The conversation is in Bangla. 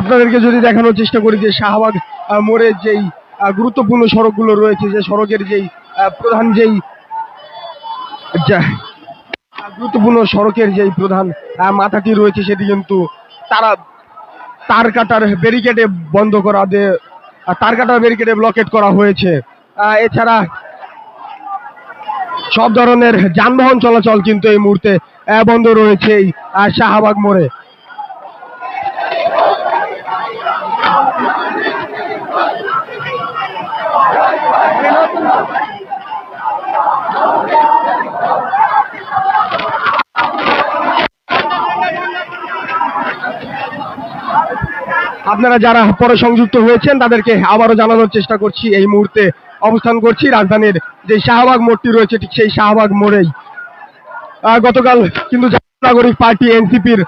আপনাদেরকে যদি দেখানোর চেষ্টা করি যে শাহবাগ মোড়ের যেই গুরুত্বপূর্ণ সড়কগুলো রয়েছে, যে সড়কের যেই প্রধান যেই গুরুত্বপূর্ণ সড়কের যেই প্রধান মাথাটি রয়েছে সেটি কিন্তু তারা, তার কাটার ব্যারিকেডে বন্ধ করা দে তার কাটার ব্যারিকেডে ব্লকেট করা হয়েছে। এছাড়া সব ধরনের যানবাহন চলাচল কিন্তু এই মুহূর্তে বন্ধ রয়েছে এই শাহবাগ মোড়ে। আপনারা যারা পরে সংযুক্ত হয়েছেন, তাদেরকে আবারও জানানোর চেষ্টা করছি, এই মুহূর্তে অবস্থান করছি। রাজধানীর যে শাহবাগ মোড়টি রয়েছে, ঠিক সেই শাহবাগ মোড়েই। গতকাল কিন্তু নাগরিক পার্টি, এনসিপির